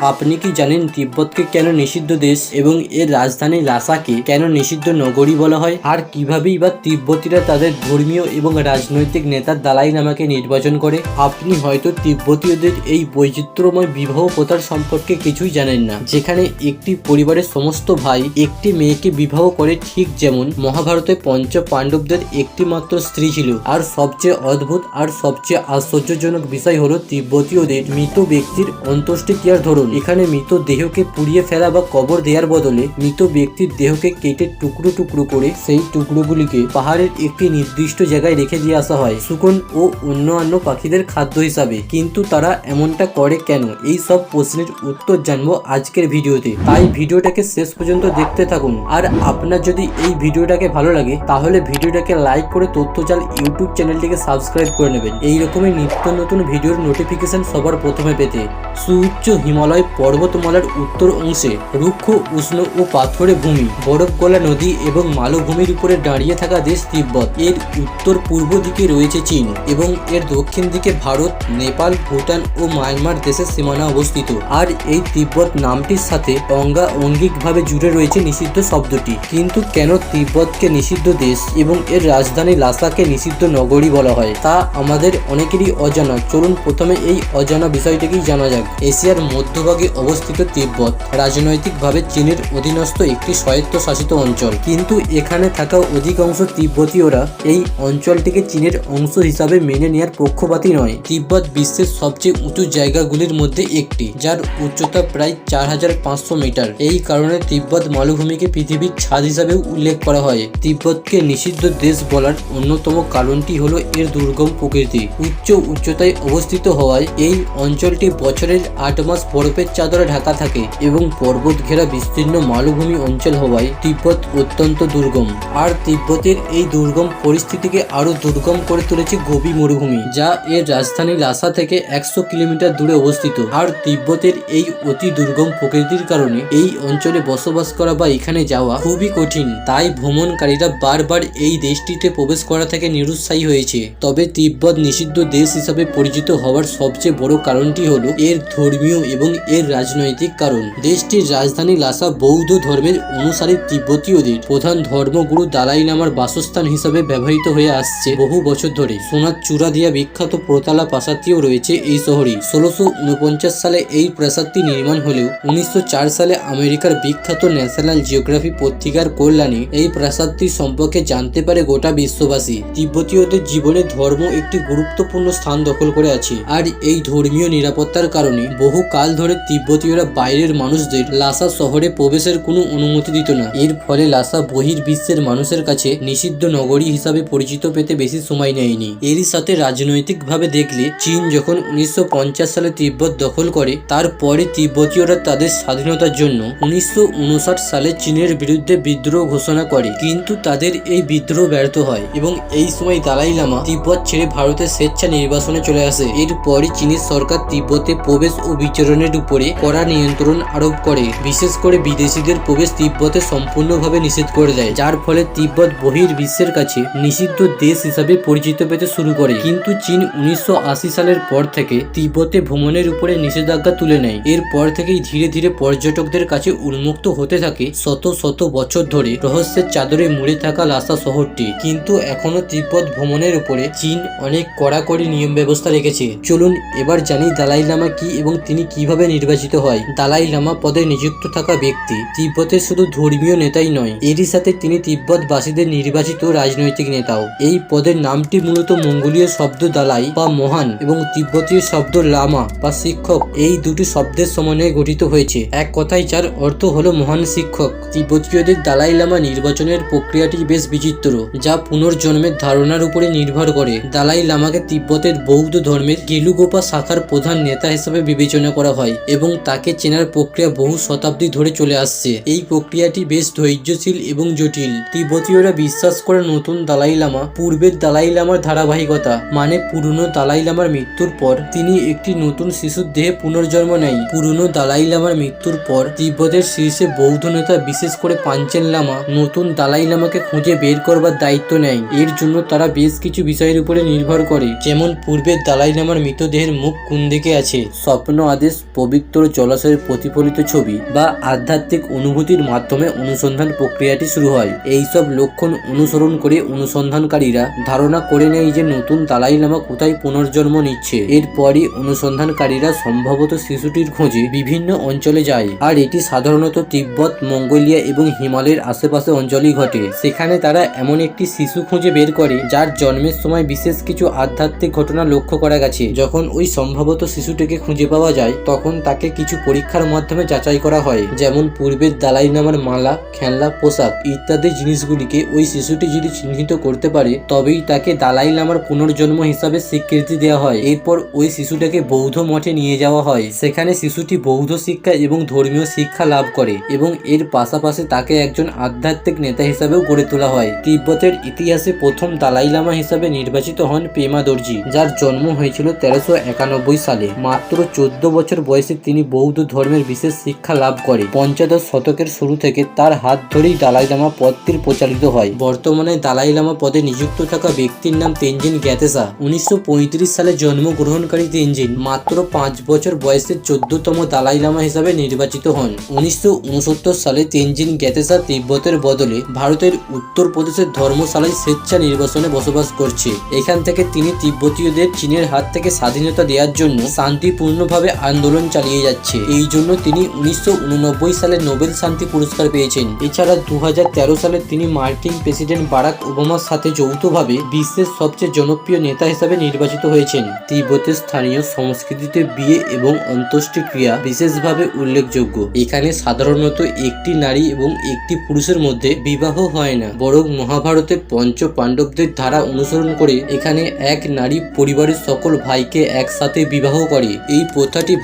আপনি কি জানেন তিব্বতকে কেন নিষিদ্ধ দেশ এবং এর রাজধানী লাসাকে কেন নিষিদ্ধ নগরী বলা হয়? আর কিভাবেই বা তিব্বতীরা তাদের ধর্মীয় এবং রাজনৈতিক নেতার দালাই নামাকে নির্বাচন করে? আপনি হয়তো তিব্বতীয়দের এই বৈচিত্র্যময় বিবাহ প্রথার সম্পর্কে কিছুই জানেন না। যেখানে একটি পরিবারের সমস্ত ভাই একটি মেয়েকে বিবাহ করে ঠিক যেমন মহাভারতে পঞ্চ পাণ্ডবদের একটি মাত্র স্ত্রী ছিল। আর সবচেয়ে অদ্ভুত আর সবচেয়ে আশ্চর্যজনক বিষয় হলো তিব্বতীয়দের মৃত ব্যক্তির অন্ত্যেষ্টিক্রিয়ার ধরন। এখানে মৃত দেহকে পুড়িয়ে ফেলা বা কবর দেওয়ার বদলে মৃত ব্যক্তির দেহকে কেটে টুকরো টুকরো করে সেই টুকরোগুলিকে পাহাড়ের একটি নির্দিষ্ট জায়গায় রেখে দিয়ে আসা হয়। শুকন ও অন্যান্য পাখিদের খাদ্য হিসাবে। কিন্তু তারা এমনটা করে কেন? এই সব প্রশ্নের উত্তর জানব আজকের ভিডিওতে। তাই ভিডিওটাকে শেষ পর্যন্ত দেখতে থাকুন। আর আপনার যদি এই ভিডিওটাকে ভালো লাগে, তাহলে ভিডিওটাকে লাইক করে তথ্যজাল ইউটিউব চ্যানেলটিকে সাবস্ক্রাইব করে নেবেন। এই রকমের নিত্য নতুন ভিডিওর নোটিফিকেশন সবার প্রথমে পেতে। সুউচ্চ হিমালয় পর্বতমালার উত্তর অংশে। রুক্ষ, উষ্ণ ও পাথরে ভূমি। বরফ গলা নদী এবং মালভূমির উপরে দাঁড়িয়ে থাকা দেশ তিব্বত। এর উত্তর পূর্ব দিকে রয়েছে চীন এবং এর দক্ষিণ দিকে ভারত, নেপাল, ভুটান ও মায়ানমার দেশের সীমানা অবস্থিত। আর এই তিব্বত নামটির সাথে অঙ্গা অঙ্গিকভাবে জুড়ে রয়েছে নিষিদ্ধ শব্দটি। কিন্তু কেন তিব্বতকে নিষিদ্ধ দেশ এবং এর রাজধানী লাসাকে নিষিদ্ধ নগরী বলা হয়, তা আমাদের অনেকেরই অজানা। চলুন প্রথমে এই অজানা বিষয়টিকেই জানা যাক। এশিয়ার মধ্যভাগে অবস্থিত তিব্বত। রাজনৈতিকভাবে চীনের অধীনস্থ একটি স্বায়ত্তশাসিত অঞ্চল। কিন্তু এখানে থাকা অধিকাংশ তিব্বতীয়রা এই অঞ্চলটিকে চীনের অংশ হিসাবে মেনে নেওয়ার পক্ষপাতী নয়। তিব্বত বিশ্বের সবচেয়ে উঁচু জায়গাগুলির মধ্যে একটি, যার উচ্চতা প্রায় চার হাজার পাঁচশো মিটার। এই কারণে তিব্বত মালভূমিকে পৃথিবীর ছাদ হিসাবেও উল্লেখ করা হয়। তিব্বতকে নিষিদ্ধ দেশ বলার অন্যতম কারণটি হলো এর দুর্গম প্রকৃতি। উচ্চ উচ্চতায় অবস্থিত হওয়ায় এই অঞ্চলটি বছরের আট মাস বরফের চাদরে ঢাকা থাকে এবং পর্বত ঘেরা বিস্তীর্ণ মালভূমি অঞ্চল হওয়ায় তিব্বত অত্যন্ত দুর্গম। আর তিব্বতের এই দুর্গম পরিস্থিতিকে আরও দুর্গম করে তুলেছে গোবি মরুভূমি, যা এর রাজধানী লাসা থেকে একশো কিলোমিটার দূরে অবস্থিত। আর তিব্বতের এই অতি দুর্গম প্রকৃতির কারণে এই অঞ্চলে বসবাস করা বা এখানে যাওয়া খুবই কঠিন। তাই ভ্রমণকারীরা বারবার এই দেশটিতে প্রবেশ করা থেকে নিরুৎসাহী হয়েছে। তবে তিব্বত নিষিদ্ধ দেশ হিসাবে পরিচিত হওয়ার সবচেয়ে বড় কারণটি হলো, এর ধর্মীয় এবং এর রাজনৈতিক কারণ। দেশটির রাজধানী লাসা বৌদ্ধ ধর্মের অনুসারী তিব্বতীয়দের প্রধান ধর্মগুরু দালাই লামার বাসস্থান হিসাবে ব্যবহৃত হয়ে আসছে বহু বছর ধরে। সোনার চূড়া দিয়া বিখ্যাত প্রতালা প্রাসাদটিও রয়েছে এই শহরে ষোলোশো উনপঞ্চাশ সালে এই প্রাসাদটি নির্মাণ হলেও উনিশশো চার সালে আমেরিকার বিখ্যাত ন্যাশনাল জিওগ্রাফি পত্রিকার কল্যাণে এই প্রাসাদটি সম্পর্কে জানতে পারে গোটা বিশ্ববাসী। তিব্বতীয়দের জীবনে ধর্ম একটি গুরুত্বপূর্ণ স্থান দখল করে আছে। আর এই ধর্মীয় নিরাপত্তার কারণে বহু কাল ধরে তিব্বতীয়রা বাইরের মানুষদের লাসা শহরে প্রবেশের কোনো অনুমতি দিত না। এর ফলে লাসা বহির বিশ্বের মানুষের কাছে নিষিদ্ধ নগরী হিসাবে পরিচিত পেতে বেশি সময় নেয়নি। এরই সাথে রাজনৈতিকভাবে দেখলে চীন যখন উনিশশো পঞ্চাশ সালে তিব্বত দখল করে, তারপরে তিব্বতীয়রা তাদের স্বাধীনতার জন্য উনিশশো উনষাট সালে চীনের বিরুদ্ধে বিদ্রোহ ঘোষণা করে। কিন্তু তাদের এই বিদ্রোহ ব্যর্থ হয় এবং এই সময় দালাই লামা তিব্বত ছেড়ে ভারতের স্বেচ্ছা নির্বাসনে চলে আসে। এরপরই চীনের সরকার তিব্বতে প্রবেশ ও বিচরণের উপরে কড়া নিয়ন্ত্রণ আরোপ করে। বিশেষ করে বিদেশিদের প্রবেশ তিব্বতে সম্পূর্ণভাবে নিষেধ করে দেয়। যার ফলে তিব্বত বহির বিশ্বের কাছে নিষিদ্ধ দেশ হিসাবে পরিচিত পেতে শুরু করে। কিন্তু চীন উনিশশো আশি সালের পর থেকে তিব্বতে ভ্রমণের উপরে নিষেধাজ্ঞা তুলে নেয়। এরপর থেকেই ধীরে ধীরে পর্যটকদের কাছে উন্মুক্ত হতে থাকে শত শত বছর ধরে। রহস্যের চাদরে মুড়ে থাকা লাসা শহরটি। কিন্তু এখনও তিব্বত ভ্রমণের উপরে চীন অনেক কড়াকড়ি নিয়ম ব্যবস্থা রেখেছে। চলুন এবার জানি দালাই লামা কি এবং তিনি কীভাবে নির্বাচিত হয়। দালাই লামা পদে নিযুক্ত থাকা ব্যক্তি। তিব্বতের শুধু ধর্মীয় নেতাই নয়, এরই সাথে তিনি তিব্বতবাসীদের নির্বাচিত রাজনৈতিক নেতাও। এই পদের নামটি মূলত মঙ্গোলীয় শব্দ দালাই বা মহান এবং তিব্বতীয় শব্দ লামা বা শিক্ষক। এই দুটি শব্দের সমন্বয়ে গঠিত হয়েছে। এক কথায় যার অর্থ হলো মহান শিক্ষক। তিব্বতীয়দের দালাই লামা নির্বাচনের প্রক্রিয়াটি বেশ বিচিত্র, যা পুনর্জন্মের ধারণার উপরে নির্ভর করে। দালাই লামাকে তিব্বতের বৌদ্ধ ধর্মের গেলুগোপা শাখার প্রধান নেতা হিসেবে বিবেচনা করা হয়। এবং তাকে চেনার প্রক্রিয়া বহু শতাব্দী ধরে চলে আসছে। এই প্রক্রিয়াটি বেশ ধৈর্যশীল এবং জটিল। তিব্বতীয়রা বিশ্বাস করে নতুন দালাই লামা পূর্বের দালাই লামার ধারাবাহিকতা মানে পুরনো দালাই লামার মৃত্যুর পর তিনি একটি নতুন শিশুর দেহে পুনর্জন্ম নেয় পুরনো দালাই লামার মৃত্যুর পর তিব্বতের শীর্ষে বৌদ্ধ নেতা বিশেষ করে পাঞ্চেন লামা নতুন দালাই লামাকে খুঁজে বের করবার দায়িত্ব নেয় এর জন্য তারা বেশ কিছু বিষয়ের উপরে নির্ভর করে। যেমন, পূর্বের দালাই লামার মৃতদেহের মুখ কোন দিকে আছে? স্বপ্ন আদেশ পবিত্র জলাশয়ের প্রতিফলিত ছবি বা আধ্যাত্মিক অনুভূতির মাধ্যমে অনুসন্ধান প্রক্রিয়াটি শুরু হয়। এইসব লক্ষণ অনুসরণ করে অনুসন্ধানকারীরা ধারণা করে নেয় যে নতুন দালাই লামা কোথায় পুনর্জন্ম নিচ্ছে। এরপরই অনুসন্ধানকারীরা সম্ভবত শিশুটির খোঁজে বিভিন্ন অঞ্চলে যায়। আর এটি সাধারণত তিব্বত, মঙ্গোলিয়া এবং হিমালয়ের আশেপাশে অঞ্চলেই ঘটে। সেখানে তারা এমন একটি শিশু খুঁজে বের করে যার জন্মের সময় বিশেষ কিছু আধ্যাত্মিক ঘটনা লক্ষ্য করা গেছে। যখন ওই সম্ভবত শিশুটিকে খুঁজে পাওয়া যায়, তখন তাকে কিছু পরীক্ষার মাধ্যমে যাচাই করা হয়, যেমন পূর্বের দালাই নামার মালা, খেলনা, পোশাক ইত্যাদি জিনিসগুলিকে ওই শিশুটি যদি চিহ্নিত করতে পারে, তবেই তাকে দালাই লামার পুনর্জন্ম হিসাবে স্বীকৃতি দেওয়া হয়। এরপর ওই শিশুটাকে বৌদ্ধ মঠে নিয়ে যাওয়া হয়। সেখানে শিশুটি বৌদ্ধ শিক্ষা এবং ধর্মীয় শিক্ষা লাভ করে এবং এর পাশাপাশি তাকে একজন আধ্যাত্মিক নেতা হিসাবেও গড়ে তোলা হয়। তিব্বতের ইতিহাসে প্রথম দালাই লামা হিসাবে নির্বাচিত হন পেমা দর্জি যার জন্ম হয়েছিল তেরোশো সালে। মাত্র চোদ্দ বছর বয়সে তিনি বৌদ্ধ ধর্মের বিশেষ শিক্ষা লাভ করে পঞ্চদশ শতকের শুরু থেকে তার হাত ধরেই দালাই লামা পদটির প্রচারিত হয়। বর্তমানে দালাই লামা পদে নিযুক্ত থাকা ব্যক্তির নাম তেনজিন গ্যাতেসা। উনিশশো সালে জন্মগ্রহণকারী তেনজিন মাত্র পাঁচ বছর বয়সে চোদ্দতম দালাই লামা হিসাবে নির্বাচিত হন। উনিশশো উনসত্তর সালে তেনজিন গ্যাতেসা তিব্বতের বদলে ভারতের উত্তরপ্রদেশের ধর্মশালায় স্বেচ্ছা নির্বাসনে বসবাস করছে। এখান থেকে তিনি তিব্বতীয়দের চীনের হাত থেকে স্বাধীনতা দেওয়ার জন্য শান্তিপূর্ণভাবে আন্দোলন চালিয়ে যাচ্ছে। এই জন্য তিনি উনিশশো উননব্বই সালে নোবেল শান্তি পুরস্কার পেয়েছেন। এছাড়া দু হাজার তেরো সালে তিনি মার্কিন প্রেসিডেন্ট বারাক ওবামার সাথে যৌথভাবে বিশ্বের সবচেয়ে জনপ্রিয় নেতা হিসাবে নির্বাচিত হয়েছেন। তিব্বতের স্থানীয় সংস্কৃতিতে বিয়ে এবং অন্ত্যেষ্টিক্রিয়া বিশেষভাবে উল্লেখযোগ্য। এখানে সাধারণত একটি নারী এবং একটি পুরুষের মধ্যে বিবাহ হয় না, বরং মহাভারতে পঞ্চ পাণ্ডবদের ধারা অনুসরণ করে এখানে এক নারী পরিবারের সকল ভাইকে একসাথে বিবাহ করে। এই প্রথাটি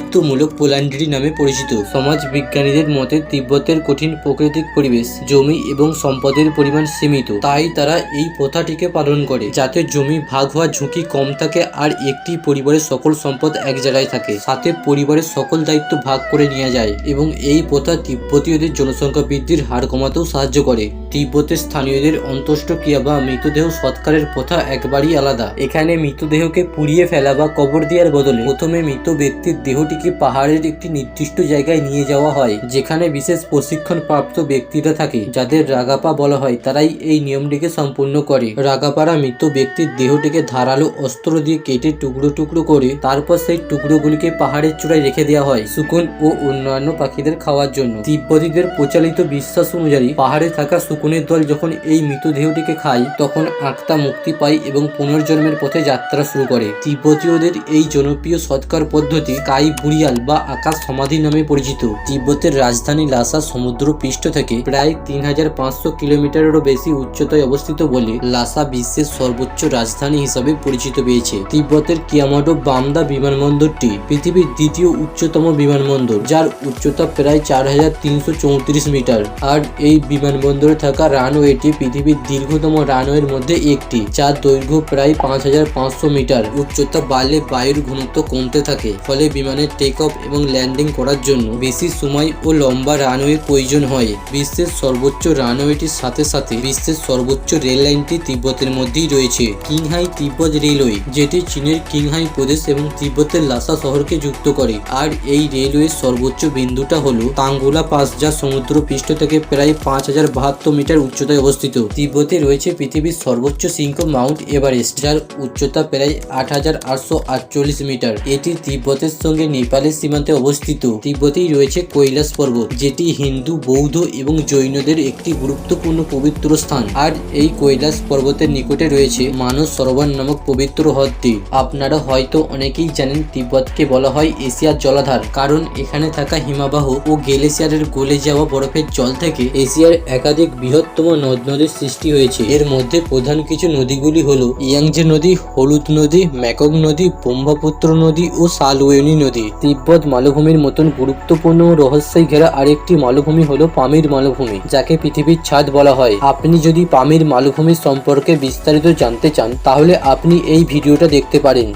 ভ্রাতৃত্বমূলক পোল্যান্ডারি নামে পরিচিত। সমাজ বিজ্ঞানীদের মতে, তিব্বতের কঠিন প্রাকৃতিক পরিবেশ, জমি এবং সম্পদের পরিমাণ সীমিত। তাই তারা এই প্রথাটিকে পালন করে, যাতে জমি ভাগ হওয়ার ঝুঁকি কম থাকে আর একটি পরিবারের সকল সম্পদ এক জায়গায় থাকে। সাথে পরিবারের সকল দায়িত্ব ভাগ করে নেওয়া যায় এবং এই প্রথা তিব্বতীয়দের জনসংখ্যা বৃদ্ধির হার কমাতেও সাহায্য করে। তিব্বতের স্থানীয়দের অন্ত্যেষ্টিক্রিয়া বা মৃতদেহ সৎকারের প্রথা একবারই আলাদা। এখানে মৃতদেহকে পুড়িয়ে ফেলা বা কবর দেওয়ার বদলে প্রথমে মৃত ব্যক্তির দেহটিকে পাহাড়ের একটি নির্দিষ্ট জায়গায় নিয়ে যাওয়া হয়, যেখানে বিশেষ প্রশিক্ষণ প্রাপ্ত ব্যক্তিরা থাকে। যাদের রাগাপা বলা হয়, তারাই এই নিয়মটিকে সম্পূর্ণ করে। রাগাপারা মৃত ব্যক্তির দেহটিকে ধারালো অস্ত্র দিয়ে কেটে টুকরো টুকরো করে তারপর সেই টুকরোগুলিকে পাহাড়ের চূড়ায় রেখে দেওয়া হয় শুকুন ও অন্যান্য পাখিদের খাওয়ার জন্য। তিব্বতীদের প্রচলিত বিশ্বাস অনুযায়ী পাহাড়ে থাকা শুকুনের দল যখন এই মৃতদেহটিকে খায়, তখন আত্মা মুক্তি পায় এবং পুনর্জন্মের পথে যাত্রা শুরু করে। তিব্বতীয়দের এই জনপ্রিয় সৎকার পদ্ধতি কাই বুড়িয়াল বা আকাশ সমাধি নামে পরিচিত। তিব্বতের রাজধানী লাসা সমুদ্র পৃষ্ঠ থেকে প্রায় তিন হাজার পাঁচশো কিলোমিটারেরও বেশি উচ্চতায় অবস্থিত বলে লাসা বিশ্বের সর্বোচ্চ রাজধানী হিসাবে পরিচিত পেয়েছে। তিব্বতের কিয়ামাডো বামদা বিমানবন্দরটি পৃথিবীর দ্বিতীয় উচ্চতম বিমানবন্দর, যার উচ্চতা প্রায় চার হাজার তিনশো চৌত্রিশ মিটার। আর এই বিমানবন্দরে থাকা রানওয়েটি পৃথিবীর দীর্ঘতম রানওয়ের মধ্যে একটি, যার দৈর্ঘ্য প্রায় পাঁচ হাজার পাঁচশো মিটার। উচ্চতা বাড়লে বায়ুর ঘনত্ব কমতে থাকে, ফলে বিমানের টেক অফ এবং ল্যান্ডিং করার জন্য বেশি সময় ও লম্বা রানওয়ে প্রয়োজন হয়। বিশ্বের সর্বোচ্চ রানওয়েটির সাথে সাথে বিশ্বের সর্বোচ্চ রেল লাইনটি তিব্বতের মধ্যেই রয়েছে। কিংহাই তিব্বত রেলওয়ে, যেটি চীনের কিংহাই প্রদেশ এবং তিব্বতের লাসা শহরকে যুক্ত করে। আর এই রেলওয়ের সর্বোচ্চ বিন্দুটা হলো তাঙ্গুলা পাস, যা সমুদ্র পৃষ্ঠ থেকে প্রায় পাঁচ হাজার বাহাত্তর মিটার উচ্চতায় অবস্থিত। তিব্বতে রয়েছে পৃথিবীর সর্বোচ্চ শৃঙ্গ মাউন্ট এভারেস্ট, যার উচ্চতা প্রায় আট হাজার আটশো আটচল্লিশ মিটার। এটি তিব্বতের সঙ্গে নেপালের সীমান্তে অবস্থিত। তিব্বতেই রয়েছে কৈলাস পর্বত, যেটি হিন্দু, বৌদ্ধ এবং জৈনদের একটি গুরুত্বপূর্ণ পবিত্র স্থান। আর এই কৈলাস পর্বতের নিকটে রয়েছে মানস সরোবর নামক পবিত্র হ্রদটি। আপনারা হয়তো অনেকেই জানেন তিব্বতকে বলা হয় এশিয়ার জলাধার, কারণ এখানে থাকা হিমাবাহ ও গ্লেসিয়ারের গলে যাওয়া বরফের জল থেকে এশিয়ার একাধিক বৃহত্তম নদ নদীর সৃষ্টি হয়েছে। এর মধ্যে প্রধান কিছু নদীগুলি হল ইয়াংজে নদী, হলুদ নদী ম্যাকক নদী, ব্রহ্মপুত্র নদী ও সালওয়েনি নদী। তিব্বত মালভূমির মতন গুরুত্বপূর্ণ রহস্যে ঘেরা আরেকটি মালভূমি হলো পামির মালভূমি, যাকে পৃথিবীর ছাদ বলা হয়। আপনি যদি পামির মালভূমির সম্পর্কে বিস্তারিত জানতে চান, তাহলে আপনি এই ভিডিওটা দেখতে পারেন।